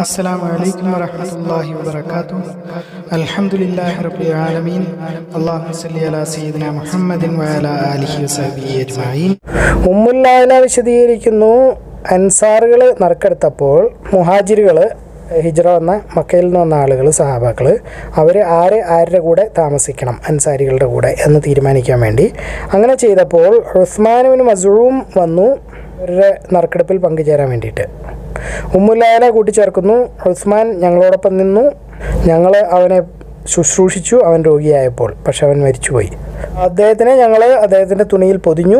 السلام عليكم ورحمة الله وبركاته الحمد لله رب العالمين اللهم صل على سيدنا محمد وعلى آله وصحبه أجمعين ഉമ്മുല്ലാല വിശദീകരിക്കുന്നു അൻസാറുകൾ നറുക്കെടുത്തപ്പോൾ മുഹാജിറുകൾ ഹിജ്റ വന്ന മക്കയിൽ നിന്ന് വന്ന ആളുകൾ സഹാബാക്കൾ അവർ ആര് ആരുടെ കൂടെ താമസിക്കണം അൻസാരികളുടെ കൂടെ എന്ന് തീരുമാനിക്കാൻ വേണ്ടി അങ്ങനെ ചെയ്തപ്പോൾ ഉസ്മാനുവിന് മസൂവും വന്നു അവരുടെ നറുക്കെടുപ്പിൽ പങ്കുചേരാൻ വേണ്ടിയിട്ട്. ഉമ്മുല്ലാല കൂട്ടിച്ചേർക്കുന്നു. ഉസ്മാൻ ഞങ്ങളോടൊപ്പം നിന്നു. ഞങ്ങൾ അവനെ ശുശ്രൂഷിച്ചു. അവൻ രോഗിയായപ്പോൾ. പക്ഷെ അവൻ മരിച്ചുപോയി. അദ്ദേഹത്തിനെ ഞങ്ങൾ അദ്ദേഹത്തിന്റെ തുണിയിൽ പൊതിഞ്ഞു.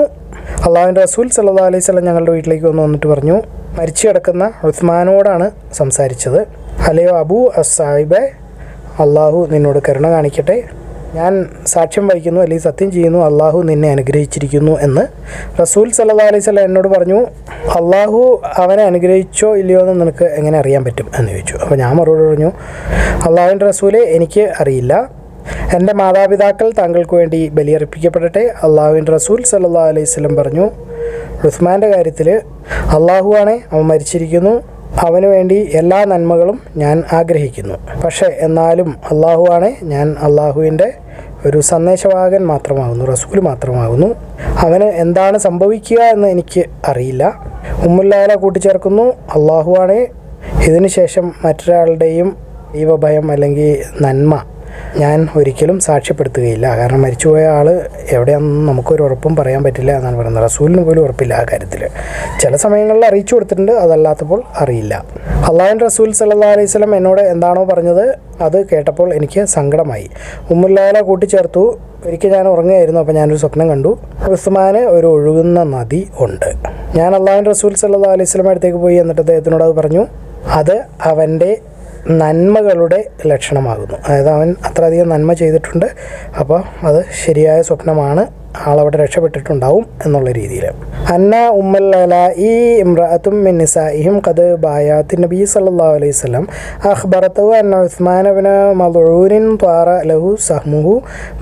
അള്ളാഹുവിന്റെ റസൂൽ സല്ലാ അലൈഹി സ്വലം ഞങ്ങളുടെ വീട്ടിലേക്ക് വന്ന് വന്നിട്ട് പറഞ്ഞു മരിച്ചു കിടക്കുന്ന ഉസ്മാനോടാണ് സംസാരിച്ചത്. അലയോ അബു അസാഹിബെ അള്ളാഹു നിന്നോട് കരുണ കാണിക്കട്ടെ. ഞാൻ സാക്ഷ്യം വഹിക്കുന്നു അല്ലെങ്കിൽ സത്യം ചെയ്യുന്നു അള്ളാഹു നിന്നെ അനുഗ്രഹിച്ചിരിക്കുന്നു എന്ന്. റസൂൽ സല്ലാ അലൈഹി സ്വലം എന്നോട് പറഞ്ഞു അള്ളാഹു അവനെ അനുഗ്രഹിച്ചോ ഇല്ലയോ എന്ന് നിനക്ക് എങ്ങനെ അറിയാൻ പറ്റും? എന്ന് ചോദിച്ചു. അപ്പോൾ ഞാൻ മറുപടി പറഞ്ഞു അള്ളാഹുവിന്റെ റസൂലെ എനിക്ക് അറിയില്ല. എന്റെ മാതാപിതാക്കൾ താങ്കൾക്ക് വേണ്ടി ബലിയർപ്പിക്കപ്പെടട്ടെ. അള്ളാഹുവിന്റെ റസൂൽ സല്ലാ അലൈഹി സ്വലം പറഞ്ഞു ഉസ്മാന്റെ കാര്യത്തിൽ അള്ളാഹുവാണെ അവൻ മരിച്ചിരിക്കുന്നു. അവന് വേണ്ടി എല്ലാ നന്മകളും ഞാൻ ആഗ്രഹിക്കുന്നു. പക്ഷേ എന്നാലും അള്ളാഹുവാണ് ഞാൻ അള്ളാഹുവിന്റെ ഒരു സന്ദേശവാഹകൻ മാത്രമാകുന്നു റസൂൽ മാത്രമാകുന്നു. അവന് എന്താണ് സംഭവിക്കുക എന്ന് എനിക്ക് അറിയില്ല. ഉമ്മുല്ലാല കൂട്ടിച്ചേർക്കുന്നു അള്ളാഹുവാണ് ഇതിനുശേഷം മറ്റൊരാളുടെയും ദൈവഭയം അല്ലെങ്കിൽ നന്മ ഞാൻ ഒരിക്കലും സാക്ഷ്യപ്പെടുത്തുകയില്ല. കാരണം മരിച്ചുപോയ ആൾ എവിടെയാണെന്ന് നമുക്കൊരു ഉറപ്പും പറയാൻ പറ്റില്ല എന്നാണ് പറയുന്നത്. റസൂലിന് പോലും ഉറപ്പില്ല ആ കാര്യത്തിൽ ചില സമയങ്ങളിൽ അറിയിച്ചു കൊടുത്തിട്ടുണ്ട് അതല്ലാത്തപ്പോൾ അറിയില്ല. അള്ളാഹുൻ റസൂൽ സല്ലാ അലൈഹി സ്വലം എന്നോട് എന്താണോ പറഞ്ഞത് അത് കേട്ടപ്പോൾ എനിക്ക് സങ്കടമായി. ഉമ്മുല്ലാല കൂട്ടിച്ചേർത്തു. ഒരിക്കൽ ഞാൻ ഉറങ്ങുകയായിരുന്നു അപ്പോൾ ഞാനൊരു സ്വപ്നം കണ്ടു. ഉസ്മാന് ഒരു ഒഴുകുന്ന നദി ഉണ്ട്. ഞാൻ അള്ളാഹുൻ റസൂൽ സല്ലാ അലൈഹി സ്വലം അടുത്തേക്ക് പോയി എന്നിട്ട് അദ്ദേഹത്തിനോട് അത് പറഞ്ഞു. അത് അവന്റെ നന്മകളുടെ ലക്ഷണമാകുന്നു. അതായത് അവൻ അത്രയധികം നന്മ ചെയ്തിട്ടുണ്ട്. അപ്പോൾ അത് ശരിയായ സ്വപ്നമാണ്. ആളവിടെ രക്ഷപ്പെട്ടിട്ടുണ്ടാവും എന്നുള്ള രീതിയിൽ. അന്ന ഉമ്മല്ല ഈ ഇമ്രാത്തും മിനിസാഹിം കത് ബായാത്തി നബി സല്ലാ അലൈഹി സ്വലം അഖ്ബറത്തു അന്ന ഉസ്മാനബിന് മദൂരിൻ ത്വാറ ലഹു സഹ്മുഹു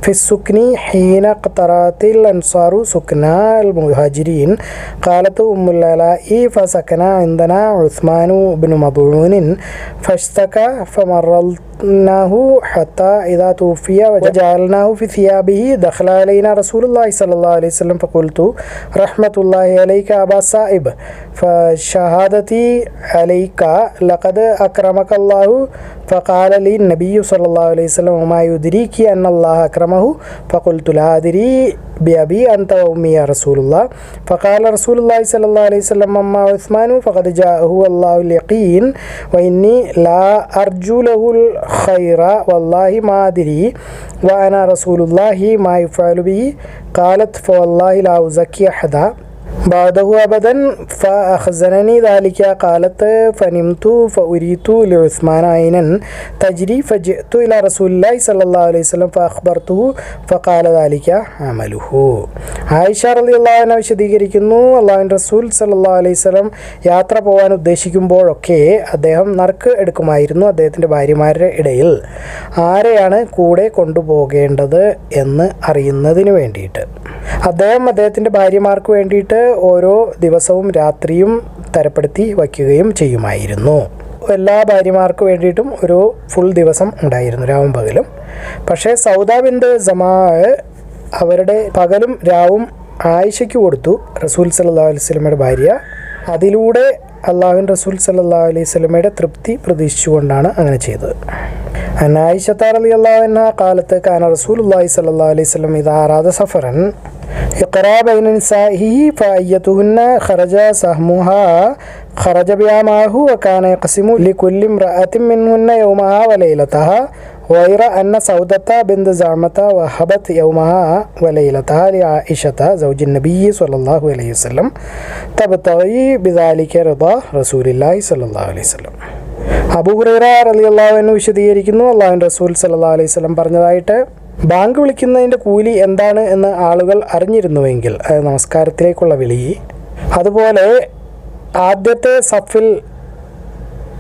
ഫിസുക്നി ഹീന ഖത്തറാത്തിൽ അൻസാറു സുക്ന അൽ മുഹാജിരീൻ കാലത്ത് ഉമ്മുല്ലാല ഈ ഫസക്കന ഇന്ദന ഉസ്മാനു ബിൻ മദൂനിൻ ഫഷ്തക ഫമറൽത്ത് فمرضناه حتى إذا توفي وجعلناه في ثيابه دخل علينا رسول الله صلى الله عليه وسلم. فقلت رحمة الله عليك أبا السائب فشهادتي عليك لقد أكرمك الله فقال لي النبي صلى الله عليه وسلم وما يدريك أن الله أكرمه؟ فقلت لا أدري بأبي أنت وأمي يا رسول الله. فقال رسول الله صلى الله عليه وسلم أما عثمان فقد جاءه الله اليقين وإني لا أرجو له الخير والله ما أدري وأنا رسول الله ما يفعل به. قالت فوالله لا أزكي أحدا. ബാദഹു അബദൻ ഫ അഹ്സനനി ദാലിക്ക കാലത്ത് ഫനിംതു ഫ ഉരീത്തു ലുസ്മാൻ ഐനൻ തജ്രി ഫജിത്തു ഇല റസൂല്ലായി സല്ലാ അലൈഹി സ്വലം ഫ അഖ്ബർത്തു ഫ കാല ദാലിക്ക അമലുഹു ആയിഷ റലി അള്ളാഹുവിനെ വിശദീകരിക്കുന്നു. അള്ളാഹുൻ റസൂൽ സല്ലാ അലൈഹി സ്വലം യാത്ര പോകാൻ ഉദ്ദേശിക്കുമ്പോഴൊക്കെ അദ്ദേഹം നറുക്ക് എടുക്കുമായിരുന്നു അദ്ദേഹത്തിന്റെ ഭാര്യമാരുടെ ഇടയിൽ. ആരെയാണ് കൂടെ കൊണ്ടുപോകേണ്ടത് എന്ന് അറിയുന്നതിന് വേണ്ടിയിട്ട്. അദ്ദേഹം അദ്ദേഹത്തിന്റെ ഭാര്യമാർക്ക് വേണ്ടിയിട്ട് ഓരോ ദിവസവും രാത്രിയും തരപ്പെടുത്തി വയ്ക്കുകയും ചെയ്യുമായിരുന്നു. എല്ലാ ഭാര്യമാർക്ക് വേണ്ടിയിട്ടും ഒരു ഫുൾ ദിവസം ഉണ്ടായിരുന്നു രാവും പകലും. പക്ഷേ സൗദാബിന്ദ് ജമാ അവരുടെ പകലും രാവും ആയിഷയ്ക്ക് കൊടുത്തു. റസൂൽ സല്ലാ അലൈഹി സ്വലമയുടെ ഭാര്യ. അതിലൂടെ അള്ളാഹുൻ റസൂൽ സല്ലാ അലൈഹി സ്വലമയുടെ തൃപ്തി പ്രതീക്ഷിച്ചുകൊണ്ടാണ് അങ്ങനെ ചെയ്തത്. عن عائشة رضي الله عنها قالت كان رسول الله صلى الله عليه وسلم إذا أراد سفرا اقرأ بين نسائه فأيتهن خرج سهمها خرج بها معه وكان يقسم لكل امرأة منهن يومها وليلتها غير أن سودة بنت زعمة وهبت يومها وليلتها لعائشة زوج النبي صلى الله عليه وسلم تبتغي بذلك رضا رسول الله صلى الله عليه وسلم. അബൂ ഹുറൈറ റളിയല്ലാഹു അൻഹു വിശദീകരിക്കുന്നു. അള്ളാഹുൻ റസൂൽ സല്ലാ അലൈഹി സ്വലം പറഞ്ഞതായിട്ട് ബാങ്ക് വിളിക്കുന്നതിന്റെ കൂലി എന്താണ്? എന്ന് ആളുകൾ അറിഞ്ഞിരുന്നുവെങ്കിൽ നമസ്കാരത്തിലേക്കുള്ള വിളി. അതുപോലെ ആദ്യത്തെ സഫിൽ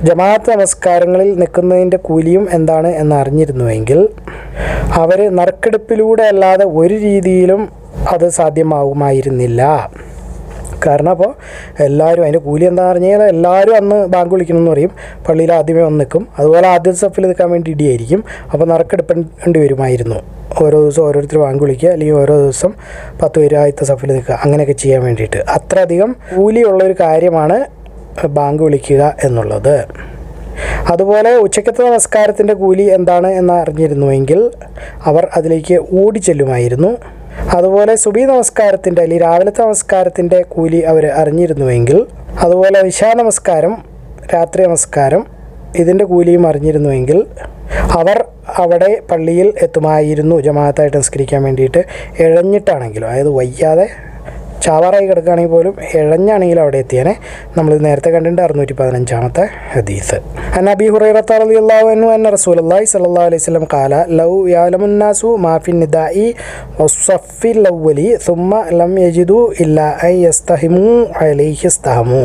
ജമാഅത്ത് നമസ്കാരങ്ങളിൽ നിൽക്കുന്നതിന്റെ കൂലിയും എന്താണ് എന്ന് അറിഞ്ഞിരുന്നുവെങ്കിൽ അവർ നറുക്കെടുപ്പിലൂടെ അല്ലാതെ ഒരു രീതിയിലും അത് സാധ്യമാകുമായിരുന്നില്ല കാരണം അപ്പോൾ എല്ലാവരും അതിന്റെ കൂലി എന്താണെന്ന് പറഞ്ഞു കഴിഞ്ഞാൽ എല്ലാവരും അന്ന് ബാങ്ക് വിളിക്കണമെന്ന് പറയും. പള്ളിയിൽ ആദ്യമേ വന്ന് നിൽക്കും. അതുപോലെ ആദ്യത്തെ സഫിൽ നിൽക്കാൻ വേണ്ടി ഇടിയായിരിക്കും. അപ്പോൾ നറുക്കെടുപ്പേണ്ടി വരുമായിരുന്നു. ഓരോ ദിവസം ഓരോരുത്തർ ബാങ്ക് വിളിക്കുക അല്ലെങ്കിൽ ഓരോ ദിവസം പത്ത് പേര് ആദ്യത്തെ സഫിൽ നിൽക്കുക അങ്ങനെയൊക്കെ ചെയ്യാൻ വേണ്ടിയിട്ട്. അത്രയധികം കൂലിയുള്ള ഒരു കാര്യമാണ് ബാങ്ക് വിളിക്കുക എന്നുള്ളത്. അതുപോലെ ഉച്ചക്കത്തെ നമസ്കാരത്തിന്റെ കൂലി എന്താണ് എന്ന് അറിഞ്ഞിരുന്നുവെങ്കിൽ അവർ അതിലേക്ക് ഓടിച്ചെല്ലുമായിരുന്നു. അതുപോലെ സുബി നമസ്കാരത്തിന്റെ അല്ലെങ്കിൽ രാവിലത്തെ നമസ്കാരത്തിന്റെ കൂലി അവർ അറിഞ്ഞിരുന്നുവെങ്കിൽ അതുപോലെ വിശാ നമസ്കാരം രാത്രി നമസ്കാരം ഇതിന്റെ കൂലിയും അറിഞ്ഞിരുന്നുവെങ്കിൽ അവർ അവിടെ പള്ളിയിൽ എത്തുമായിരുന്നു ജമാഅത്തായിട്ട് നമസ്കരിക്കാൻ വേണ്ടിയിട്ട് എഴഞ്ഞിട്ടാണെങ്കിലും അതായത് വയ്യാതെ ചാവാറായി കിടക്കുകയാണെങ്കിൽ പോലും ഇഴഞ്ഞാണെങ്കിൽ അവിടെ എത്തിയേനെ. നമ്മൾ നേരത്തെ കണ്ടിട്ട് അറുന്നൂറ്റി പതിനഞ്ചാമത്തെ ഹദീസ് അനബി ഹുറൈറത്ത് അലി അള്ളാഹുനു എന്ന റസൂൽ അള്ളാഹി സല്ലാ അലൈഹി സ്വലം കാല ലൗ യാലമുന്നാസു മാഫിൻ നിദായി വസ്ഫിൽ ലൗവലി സുമ്മ ലം യജിദു ഇല്ല ഐ യസ്തഹിമു അലൈഹി സ്തഹമു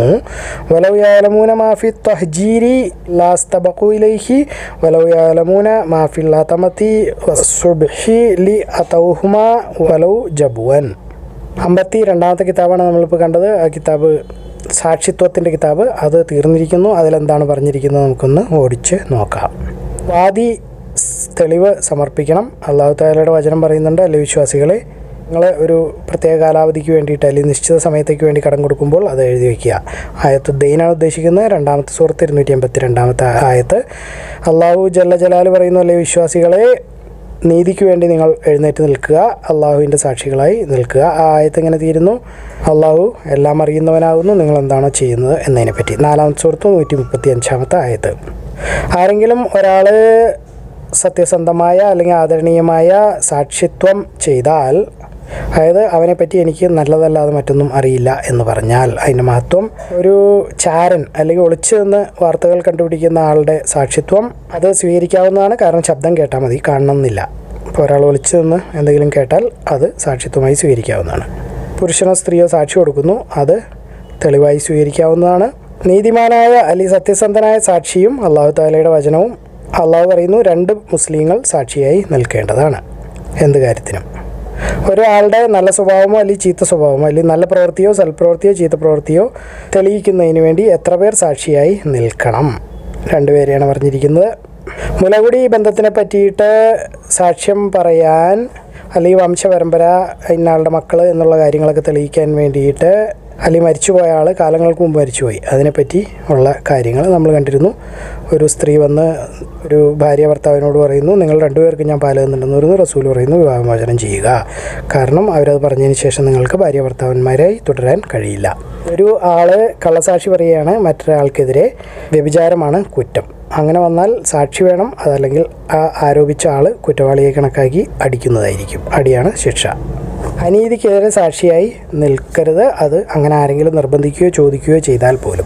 വലൗ യാലമൂന മാഫി തഹ്ജീരി ലാസ്തബഖു ഇലൈഹി വലൗ യാലമൂന മാഫിൽ തമത്തി വസ്സുബ്ഹി ലി അതൗഹുമ വലൗ ജബുവൻ. അമ്പത്തി രണ്ടാമത്തെ കിതാബാണ് നമ്മളിപ്പോൾ കണ്ടത്. കിതാബ് സാക്ഷിത്വത്തിന്റെ കിതാബ്. അത് തീർന്നിരിക്കുന്നു. അതിലെന്താണ് പറഞ്ഞിരിക്കുന്നത് നമുക്കൊന്ന് ഓടിച്ച് നോക്കാം. വാദി തെളിവ് സമർപ്പിക്കണം. അള്ളാഹു താലയുടെ വചനം പറയുന്നുണ്ട്. അല്ലെ വിശ്വാസികളെ നിങ്ങൾ ഒരു പ്രത്യേക കാലാവധിക്ക് വേണ്ടിയിട്ട് അല്ലെങ്കിൽ നിശ്ചിത സമയത്തേക്ക് വേണ്ടി കടം കൊടുക്കുമ്പോൾ അത് എഴുതി വയ്ക്കുക ആയത്ത് ദൈനാണ് ഉദ്ദേശിക്കുന്നത്. രണ്ടാമത്തെ സുഹൃത്ത് ഇരുന്നൂറ്റി എൺപത്തി രണ്ടാമത്തെ ആയത്ത്. അള്ളാഹു ജല്ല ജലാൽ പറയുന്നു അല്ലെ വിശ്വാസികളെ നീതിക്ക് വേണ്ടി നിങ്ങൾ എഴുന്നേറ്റ് നിൽക്കുക അള്ളാഹുവിന്റെ സാക്ഷികളായി നിൽക്കുക. ആ ആയത്ത് എങ്ങനെ തീരുന്നു? അള്ളാഹു എല്ലാം അറിയുന്നവനാകുന്നു നിങ്ങൾ എന്താണ് ചെയ്യുന്നത് എന്നതിനെ പറ്റി നാലാമത്തെ സുഹൃത്ത് നൂറ്റി മുപ്പത്തി അഞ്ചാമത്തെ ആയത്ത്. ആരെങ്കിലും ഒരാൾ സത്യസന്ധമായ അല്ലെങ്കിൽ ആദരണീയമായ സാക്ഷിത്വം ചെയ്താൽ അതായത് അവനെപ്പറ്റി എനിക്ക് നല്ലതല്ലാതെ മറ്റൊന്നും അറിയില്ല എന്ന് പറഞ്ഞാൽ അതിന്റെ മഹത്വം ഒരു ചാരൻ അല്ലെങ്കിൽ ഒളിച്ചു നിന്ന് വാർത്തകൾ കണ്ടുപിടിക്കുന്ന ആളുടെ സാക്ഷിത്വം അത് സ്വീകരിക്കാവുന്നതാണ്. കാരണം ശബ്ദം കേട്ടാൽ മതി കാണണമെന്നില്ല. ഇപ്പോൾ ഒരാൾ ഒളിച്ചു നിന്ന് എന്തെങ്കിലും കേട്ടാൽ അത് സാക്ഷിത്വമായി സ്വീകരിക്കാവുന്നതാണ്. പുരുഷനോ സ്ത്രീയോ സാക്ഷി കൊടുക്കുന്നു അത് തെളിവായി സ്വീകരിക്കാവുന്നതാണ്. നീതിമാനായ അല്ലെങ്കിൽ സത്യസന്ധനായ സാക്ഷിയും അള്ളാഹു താലയുടെ വചനവും അള്ളാഹു പറയുന്നു രണ്ട് മുസ്ലിങ്ങൾ സാക്ഷിയായി നിൽക്കേണ്ടതാണ്. എന്ത് കാര്യത്തിനും. ഒരാളുടെ നല്ല സ്വഭാവമോ അല്ലെങ്കിൽ ചീത്ത സ്വഭാവമോ അല്ലെങ്കിൽ നല്ല പ്രവൃത്തിയോ സൽപ്രവൃത്തിയോ ചീത്ത പ്രവൃത്തിയോ തെളിയിക്കുന്നതിന് വേണ്ടി എത്ര പേർ സാക്ഷിയായി നിൽക്കണം? രണ്ടുപേരെയാണ് പറഞ്ഞിരിക്കുന്നത്. മുലകുടി ബന്ധത്തിനെ പറ്റിയിട്ട് സാക്ഷ്യം പറയാൻ അല്ലെങ്കിൽ വംശപരമ്പര ഇന്നയാളുടെ മക്കൾ എന്നുള്ള കാര്യങ്ങളൊക്കെ തെളിയിക്കാൻ വേണ്ടിയിട്ട് അല്ലെങ്കിൽ മരിച്ചുപോയ ആൾ കാലങ്ങൾക്ക് മുമ്പ് മരിച്ചുപോയി. അതിനെപ്പറ്റി ഉള്ള കാര്യങ്ങൾ നമ്മൾ കണ്ടിരുന്നു. ഒരു സ്ത്രീ വന്ന് ഒരു ഭാര്യ ഭർത്താവിനോട് പറയുന്നു നിങ്ങൾ രണ്ടുപേർക്ക് ഞാൻ പാൽ തന്നിട്ടുണ്ടെന്ന് പറയുന്നു. റസൂൽ പറയുന്നു വിവാഹമോചനം ചെയ്യുക. കാരണം അവരത് പറഞ്ഞതിന് ശേഷം നിങ്ങൾക്ക് ഭാര്യ ഭർത്താവന്മാരായി തുടരാൻ കഴിയില്ല. ഒരു ആൾ കള്ളസാക്ഷി പറയുകയാണ് മറ്റൊരാൾക്കെതിരെ വ്യഭിചാരമാണ് കുറ്റം. അങ്ങനെ വന്നാൽ സാക്ഷി വേണം അതല്ലെങ്കിൽ ആ ആരോപിച്ച ആൾ കുറ്റവാളിയെ കണക്കാക്കി അടിക്കുന്നതായിരിക്കും. അടിയാണ് ശിക്ഷ. അനീതിക്കെതിരെ സാക്ഷിയായി നിൽക്കരുത്. അത് അങ്ങനെ ആരെങ്കിലും നിർബന്ധിക്കുകയോ ചോദിക്കുകയോ ചെയ്താൽ പോലും.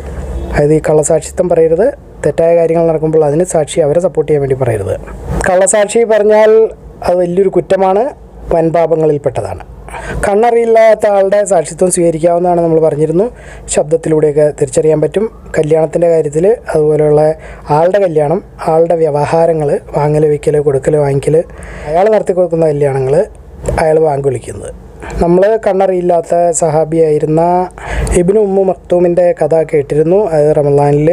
അതായത് ഈ കള്ളസാക്ഷിത്വം പറയരുത്. തെറ്റായ കാര്യങ്ങൾ നടക്കുമ്പോൾ അതിന് സാക്ഷി അവരെ സപ്പോർട്ട് ചെയ്യാൻ വേണ്ടി പറയരുത്. കള്ളസാക്ഷി പറഞ്ഞാൽ അത് വലിയൊരു കുറ്റമാണ് വൻപാപങ്ങളിൽപ്പെട്ടതാണ്. കണ്ണറിയില്ലാത്ത ആളുടെ സാക്ഷിത്വം സ്വീകരിക്കാവുന്നതാണ് നമ്മൾ പറഞ്ഞിരുന്നു. ശബ്ദത്തിലൂടെയൊക്കെ തിരിച്ചറിയാൻ പറ്റും. കല്യാണത്തിന്റെ കാര്യത്തിൽ അതുപോലെയുള്ള ആളുടെ കല്യാണം ആളുടെ വ്യവഹാരങ്ങൾ വാങ്ങൽ വയ്ക്കൽ കൊടുക്കൽ വാങ്ങിക്കൽ അയാൾ നടത്തി കൊടുക്കുന്ന കല്യാണങ്ങൾ അയാൾ വാങ്ങി വിളിക്കുന്നത്. നമ്മൾ കണ്ണറിയില്ലാത്ത സഹാബിയായിരുന്ന ഇബിനു ഉമ്മു മക്തൂമിന്റെ കഥ കേട്ടിരുന്നു. അത് റമദാനിൽ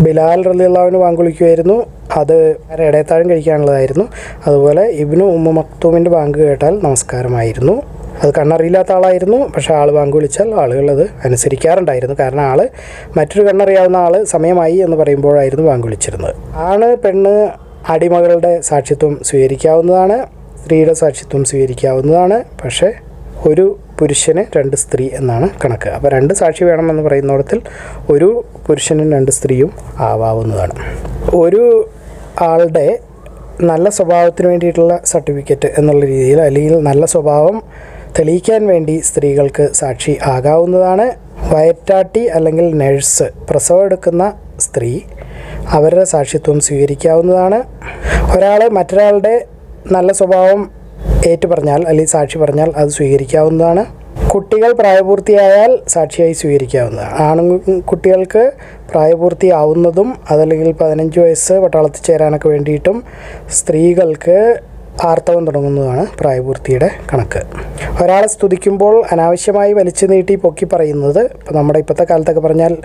ബിലാൽ റലിയുള്ളവന് വാങ്കുളിക്കുമായിരുന്നു അത് ഇടയത്താഴം കഴിക്കാനുള്ളതായിരുന്നു. അതുപോലെ ഇബിനു ഉമ്മ മക്തൂമിന്റെ ബാങ്ക് കേട്ടാൽ നമസ്കാരമായിരുന്നു. അത് കണ്ണറിയില്ലാത്ത ആളായിരുന്നു. പക്ഷേ ആൾ ബാങ്ക് വിളിച്ചാൽ ആളുകൾ അത് അനുസരിക്കാറുണ്ടായിരുന്നു. കാരണം ആൾ മറ്റൊരു കണ്ണറിയാവുന്ന ആൾ സമയമായി എന്ന് പറയുമ്പോഴായിരുന്നു ബാങ്ക് വിളിച്ചിരുന്നത്. ആണ് പെണ്ണ് അടിമകളുടെ സാക്ഷിത്വം സ്വീകരിക്കാവുന്നതാണ്. സ്ത്രീയുടെ സാക്ഷിത്വം സ്വീകരിക്കാവുന്നതാണ്. പക്ഷേ ഒരു പുരുഷന് രണ്ട് സ്ത്രീ എന്നാണ് കണക്ക്. അപ്പോൾ രണ്ട് സാക്ഷി വേണമെന്ന് പറയുന്നിടത്തിൽ ഒരു പുരുഷനും രണ്ട് സ്ത്രീയും ആവാവുന്നതാണ്. ഒരു ആളുടെ നല്ല സ്വഭാവത്തിന് വേണ്ടിയിട്ടുള്ള സർട്ടിഫിക്കറ്റ് എന്നുള്ള രീതിയിൽ അല്ലെങ്കിൽ നല്ല സ്വഭാവം തെളിയിക്കാൻ വേണ്ടി സ്ത്രീകൾക്ക് സാക്ഷി ആകാവുന്നതാണ്. വയറ്റാട്ടി അല്ലെങ്കിൽ നഴ്സ് പ്രസവം എടുക്കുന്ന സ്ത്രീ അവരുടെ സാക്ഷിത്വം സ്വീകരിക്കാവുന്നതാണ്. ഒരാൾ മറ്റൊരാളുടെ നല്ല സ്വഭാവം ഏറ്റു പറഞ്ഞാൽ അല്ലെങ്കിൽ സാക്ഷി പറഞ്ഞാൽ അത് സ്വീകരിക്കാവുന്നതാണ്. കുട്ടികൾ പ്രായപൂർത്തിയായാൽ സാക്ഷിയായി സ്വീകരിക്കാവുന്നതാണ്. ആണു കുട്ടികൾക്ക് പ്രായപൂർത്തിയാവുന്നതും അതല്ലെങ്കിൽ പതിനഞ്ച് വയസ്സ് പട്ടാളത്തിൽ ചേരാനൊക്കെ വേണ്ടിയിട്ടും സ്ത്രീകൾക്ക് ആർത്തവം തുടങ്ങുന്നതാണ് പ്രായപൂർത്തിയുടെ കണക്ക്. ഒരാളെ സ്തുതിക്കുമ്പോൾ അനാവശ്യമായി വലിച്ചു നീട്ടി പൊക്കി പറയുന്നത് ഇപ്പം നമ്മുടെ ഇപ്പോഴത്തെ കാലത്തൊക്കെ പറഞ്ഞാൽ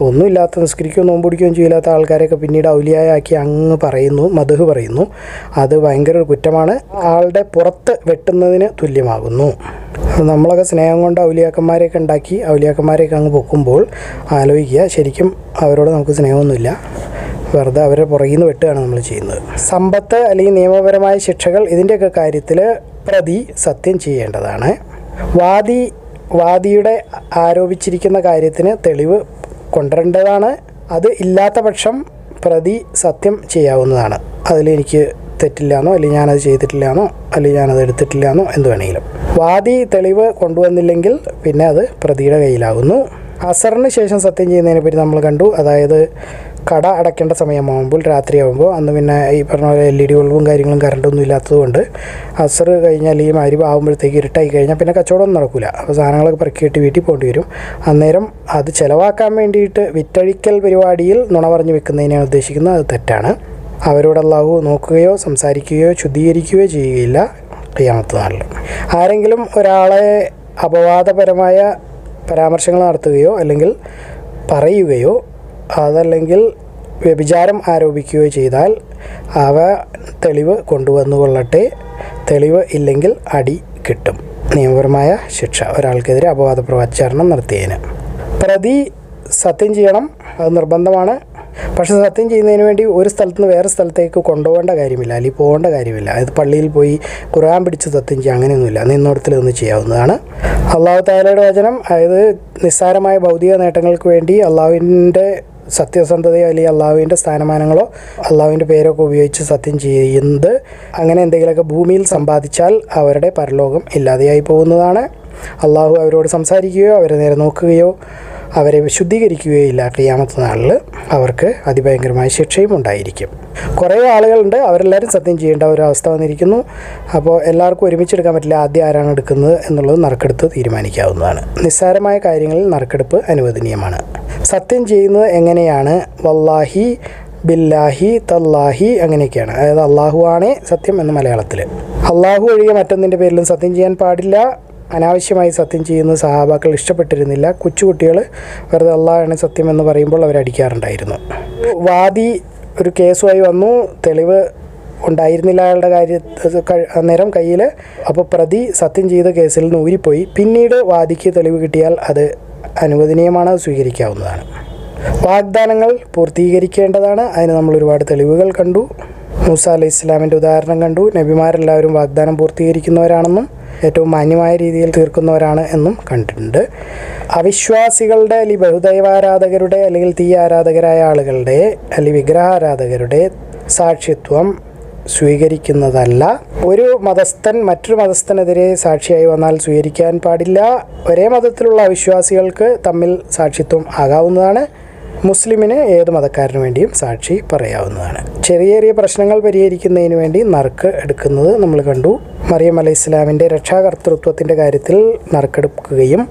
ഒന്നുമില്ലാത്ത നിസ്കരിക്കുകയോ നോമ്പ് പിടിക്കുകയും ചെയ്യില്ലാത്ത ആൾക്കാരെയൊക്കെ പിന്നീട് ഔലിയായാക്കി അങ്ങ് പറയുന്നു മധു പറയുന്നു. അത് ഭയങ്കര ഒരു കുറ്റമാണ്. ആളുടെ പുറത്ത് വെട്ടുന്നതിന് തുല്യമാകുന്നു. നമ്മളൊക്കെ സ്നേഹം കൊണ്ട് ഔലിയാക്കന്മാരെയൊക്കെ ഉണ്ടാക്കി ഔലിയാക്കന്മാരെയൊക്കെ അങ്ങ് പൊക്കുമ്പോൾ ആലോചിക്കുക ശരിക്കും അവരോട് നമുക്ക് സ്നേഹമൊന്നുമില്ല. വെറുതെ അവരെ പുറകിൽ നിന്ന് വെട്ടുകയാണ് നമ്മൾ ചെയ്യുന്നത്. സമ്പത്ത് അല്ലെങ്കിൽ നിയമപരമായ ശിക്ഷകൾ ഇതിന്റെയൊക്കെ കാര്യത്തിൽ പ്രതി സത്യം ചെയ്യേണ്ടതാണ്. വാദി വാദിയുടെ ആരോപിച്ചിരിക്കുന്ന കാര്യത്തിന് തെളിവ് കൊണ്ടുവരേണ്ടതാണ്. അത് ഇല്ലാത്ത പക്ഷം പ്രതി സത്യം ചെയ്യാവുന്നതാണ്. അതിലെനിക്ക് തെറ്റില്ലാന്നോ അല്ലെങ്കിൽ ഞാനത് ചെയ്തിട്ടില്ലാന്നോ അല്ലെങ്കിൽ ഞാനത് എടുത്തിട്ടില്ലാന്നോ എന്ത് വേണമെങ്കിലും. വാദി തെളിവ് കൊണ്ടുവന്നില്ലെങ്കിൽ പിന്നെ അത് പ്രതിയുടെ കയ്യിലാകുന്നു അസറിന് ശേഷം സത്യം ചെയ്യുന്നതിനെപ്പറ്റി നമ്മൾ കണ്ടു. അതായത് കട അടയ്ക്കേണ്ട സമയമാകുമ്പോൾ രാത്രിയാകുമ്പോൾ അന്ന് പിന്നെ ഈ പറഞ്ഞ പോലെ എൽ ഇ ഡി ബൾബും കാര്യങ്ങളും കറണ്ടൊന്നും ഇല്ലാത്തതുകൊണ്ട് അസർ കഴിഞ്ഞാൽ ഈ മരിവ് ആകുമ്പോഴത്തേക്ക് ഇരുട്ടായി കഴിഞ്ഞാൽ പിന്നെ കച്ചവടമൊന്നും നടക്കില്ല അപ്പോൾ സാധനങ്ങളൊക്കെ പെറുക്കിയിട്ട് വീട്ടിൽ പോകേണ്ടി വരും അന്നേരം അത് ചിലവാക്കാൻ വേണ്ടിയിട്ട് വിറ്റഴിക്കൽ പരിപാടിയിൽ നുണ പറഞ്ഞു വെക്കുന്നതിനെയാണ് ഉദ്ദേശിക്കുന്നത്. അത് തെറ്റാണ്. അവരോട് നോക്കുകയോ സംസാരിക്കുകയോ ശുദ്ധീകരിക്കുകയോ ചെയ്യുകയില്ല ക്രിയാമത്ത് നാളിൽ. ആരെങ്കിലും ഒരാളെ അപവാദപരമായ പരാമർശങ്ങൾ നടത്തുകയോ അല്ലെങ്കിൽ പറയുകയോ അതല്ലെങ്കിൽ വ്യഭിചാരം ആരോപിക്കുകയോ ചെയ്താൽ അവ തെളിവ് കൊണ്ടുവന്നുകൊള്ളട്ടെ. തെളിവ് ഇല്ലെങ്കിൽ അടി കിട്ടും. നിയമപരമായ ശിക്ഷ. ഒരാൾക്കെതിരെ അപവാദ പ്രവചാരണം നടത്തിയതിന് പ്രതി സത്യം ചെയ്യണം. അത് നിർബന്ധമാണ്. പക്ഷെ സത്യം ചെയ്യുന്നതിന് വേണ്ടി ഒരു സ്ഥലത്ത് നിന്ന് വേറെ സ്ഥലത്തേക്ക് കൊണ്ടുപോകേണ്ട കാര്യമില്ല. അല്ലെങ്കിൽ പോകേണ്ട കാര്യമില്ല. അത് പള്ളിയിൽ പോയി ഖുർആൻ പിടിച്ച് സത്യം ചെയ്യുക അങ്ങനെയൊന്നുമില്ല. നിന്നോടത്തിൽ നിന്ന് ചെയ്യാവുന്നതാണ്. അള്ളാഹു താലയുടെ വചനം അതായത് നിസ്സാരമായ ഭൗതിക നേട്ടങ്ങൾക്ക് വേണ്ടി അള്ളാഹുവിന്റെ സത്യസന്ധതയോ അല്ലെങ്കിൽ അള്ളാഹുവിന്റെ സ്ഥാനമാനങ്ങളോ അള്ളാഹുവിന്റെ പേരൊക്കെ ഉപയോഗിച്ച് സത്യം ചെയ്യുന്നത് അങ്ങനെ എന്തെങ്കിലുമൊക്കെ ഭൂമിയിൽ സമ്പാദിച്ചാൽ അവരുടെ പരലോകം ഇല്ലാതെയായി പോകുന്നതാണ്. അള്ളാഹു അവരോട് സംസാരിക്കുകയോ അവരെ നേരെ നോക്കുകയോ അവരെ വിശുദ്ധീകരിക്കുകയോ ഇല്ല നാളിൽ അവർക്ക് അതിഭയങ്കരമായ ശിക്ഷയും ഉണ്ടായിരിക്കും. കുറേ ആളുകളുണ്ട് അവരെല്ലാവരും സത്യം ചെയ്യേണ്ട ഒരു അവസ്ഥ വന്നിരിക്കുന്നു. അപ്പോൾ എല്ലാവർക്കും ഒരുമിച്ചെടുക്കാൻ പറ്റില്ല ആദ്യം ആരാണ് എടുക്കുന്നത് എന്നുള്ളത് നറുക്കെടുത്ത് തീരുമാനിക്കാവുന്നതാണ്. നിസ്സാരമായ കാര്യങ്ങളിൽ നറുക്കെടുപ്പ് അനുവദനീയമാണ്. സത്യം ചെയ്യുന്നത് എങ്ങനെയാണ്? വല്ലാഹി ബില്ലാഹി തല്ലാഹി അങ്ങനെയൊക്കെയാണ്. അതായത് അള്ളാഹു ആണേ സത്യം എന്ന് മലയാളത്തിൽ അള്ളാഹു ഒഴികെ മറ്റൊന്നിന്റെ പേരിലും സത്യം ചെയ്യാൻ പാടില്ല. അനാവശ്യമായി സത്യം ചെയ്യുന്ന സഹാബാക്കൾ ഇഷ്ടപ്പെട്ടിരുന്നില്ല. കൊച്ചുകുട്ടികൾ വെറുതെ അള്ളാഹാണ് സത്യം എന്ന് പറയുമ്പോൾ അവരടിക്കാറുണ്ടായിരുന്നു വാദി ഒരു കേസുമായി വന്നു. തെളിവ് ഉണ്ടായിരുന്നില്ല അയാളുടെ കാര്യ അന്നേരം കയ്യിൽ അപ്പോൾ പ്രതി സത്യം ചെയ്ത കേസിൽ നിന്ന് ഊരിപ്പോയി. പിന്നീട് വാദിക്ക് തെളിവ് കിട്ടിയാൽ അത് അനുവദനീയമാണ് സ്വീകരിക്കാവുന്നതാണ്. വാഗ്ദാനങ്ങൾ പൂർത്തീകരിക്കേണ്ടതാണ്. അതിന് നമ്മൾ ഒരുപാട് തെളിവുകൾ കണ്ടു. മൂസ അലൈഹി ഇസ്ലാമിന്റെ ഉദാഹരണം കണ്ടു. നബിമാരെല്ലാവരും വാഗ്ദാനം പൂർത്തീകരിക്കുന്നവരാണെന്നും ഏറ്റവും മാന്യമായ രീതിയിൽ തീർക്കുന്നവരാണ് എന്നും കണ്ടിട്ടുണ്ട്. അവിശ്വാസികളുടെ അല്ലെങ്കിൽ ബഹുദൈവാരാധകരുടെ അല്ലെങ്കിൽ തീ ആരാധകരായ ആളുകളുടെ അല്ലെങ്കിൽ വിഗ്രഹാരാധകരുടെ സാക്ഷിത്വം സ്വീകരിക്കുന്നതല്ല. ഒരു മതസ്ഥൻ മറ്റൊരു മതസ്ഥനെതിരെ സാക്ഷിയായി വന്നാൽ സ്വീകരിക്കാൻ പാടില്ല. ഒരേ മതത്തിലുള്ള അവിശ്വാസികൾക്ക് തമ്മിൽ സാക്ഷിത്വം ആകാവുന്നതാണ്. മുസ്ലിമിന് ഏത് മതക്കാരന് വേണ്ടിയും സാക്ഷി പറയാവുന്നതാണ്. ചെറിയ ചെറിയ പ്രശ്നങ്ങൾ പരിഹരിക്കുന്നതിന് വേണ്ടി നറുക്ക് എടുക്കുന്നത് നമ്മൾ കണ്ടു. മറിയം അലൈഹി ഇസ്ലാമിന്റെ രക്ഷാകർത്തൃത്വത്തിന്റെ കാര്യത്തിൽ നറുക്കെടുക്കുകയും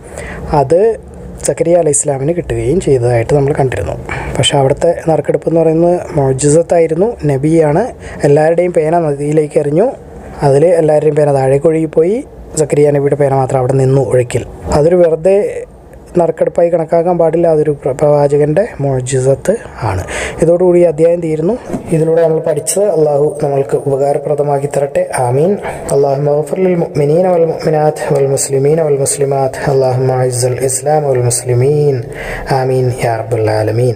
അത് സക്കരിയ അലൈഹി ഇസ്ലാമിന് കിട്ടുകയും ചെയ്തതായിട്ട് നമ്മൾ കണ്ടിരുന്നു. പക്ഷേ അവിടുത്തെ നറുക്കെടുപ്പ് എന്ന് പറയുന്നത് മോജിസത്തായിരുന്നു. നബിയാണ്. എല്ലാവരുടെയും പേന നദിയിലേക്ക് എറിഞ്ഞു. അതിൽ എല്ലാവരുടെയും പേന താഴേക്ക് ഒഴുകിപ്പോയി. സക്കരിയ നബിയുടെ പേന മാത്രം അവിടെ നിന്നു ഒഴുക്കിൽ. അതൊരു വെറുതെ നറുക്കെടുപ്പായി കണക്കാക്കാൻ പാടില്ല. അതൊരു പ്രവാചകന്റെ മോജിസത്ത് ആണ്. ഇതോടുകൂടി അധ്യായം തീരുന്നു. ഇതിലൂടെ നമ്മൾ പഠിച്ചത് അള്ളാഹു നമ്മൾക്ക് ഉപകാരപ്രദമാക്കി തരട്ടെ. ആമീൻ. അള്ളാഹു മഗ്ഫിർ മുഅ്മിനീന വൽ മുഅ്മിനാത്ത് വൽ മുസ്ലിമീന വൽ മുസ്ലിമാത്ത്. അള്ളാഹു ഇസ്ലാം വൽ മുസ്ലിമീൻ. ആമീൻ യാ റബ്ബൽ ആലമീൻ.